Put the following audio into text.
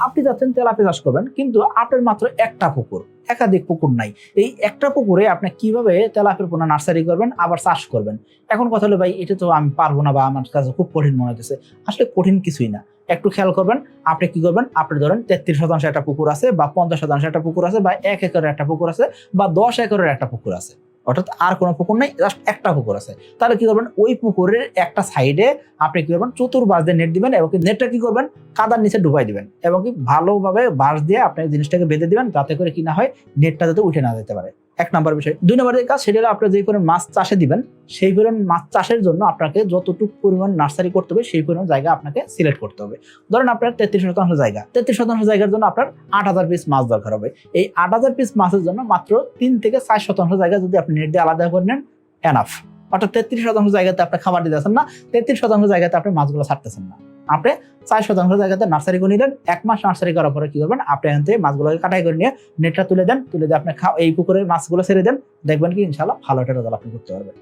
আপনি যাচ্ছেন তেলাপিয়া চাষ করবেন, কিন্তু আপনার মাত্র একটা পুকুর, একাধিক পুকুর নাই। এই একটা পুকুরে আপনি কীভাবে তেলাপিয়ার পোনা নার্সারি করবেন, আবার চাষ করবেন? এখন কথা হলো, ভাই, এটা তো আমি পারব না বা আমার কাছে খুব কঠিন মনে হতেছে আসলে কঠিন কিছুই না। একটু খেয়াল করবেন, আপনি কি করবেন, আপনি ধরেন তেত্রিশ শতাংশ একটা পুকুর আছে, বা পঞ্চাশ শতাংশ একটা পুকুর আছে, বা এক একরের একটা পুকুর আছে, বা দশ একরের একটা পুকুর আছে। অর্থাৎ আর কোনো পুকুর নেই জাস্ট একটা পুকুর আছে। তাহলে কি করবেন? ওই পুকুরের একটা সাইডে আপনি কি করবেন? চতুর বাঁশ দিয়ে নেট দিবেন এবং নেটটা কি করবেন? কাদার নিচে ডুবাই দিবেন এবং কি ভালোভাবে বাঁশ দিয়ে আপনি জিনিসটাকে বেঁধে দিবেন, যাতে করে কি না হয় নেটটা যাতে উঠে না যেতে পারে। এক নম্বর বিষয়। দুই নম্বর কাজ, সেটা হলো আপনি যে পরিমাণ মাছ চাষে দিবেন, সেই পরিমাণ মাছ চাষের জন্য আপনাকে যতটুকু পরিমাণ নার্সারি করতে হবে, সেই পরিমাণ জায়গা আপনাকে সিলেক্ট করতে হবে। ধরেন আপনার তেত্রিশ শতাংশ জায়গা। তেত্রিশ শতাংশ জায়গার জন্য আপনার আট হাজার পিস মাছ দরকার হবে। এই আট হাজার পিস মাছের জন্য মাত্র তিন থেকে চার শতাংশ জায়গা যদি আপনি নেট দিয়ে আলাদা করে নেন এনাফ অর্থাৎ তেত্রিশ শতাংশ জায়গাতে আপনি খাবার দিতেছেন না, তেত্রিশ শতাংশ জায়গাতে আপনি মাছগুলো ছাড়তেছেন না। আপনি চার শতাংশ জায়গাতে নার্সারি করে নিলেন, এক মাস নার্সারি করার পরে কি করবেন? আপনি এখান থেকে মাছগুলোকে কাটাই করে নিয়ে নেটটা তুলে দেন, তুলে দিয়ে আপনি এই পুকুরে মাছগুলো ছেড়ে দেন, দেখবেন কি ইনশাল্লাহ ভালো একটা রেজাল্ট আপনি করতে পারবেন।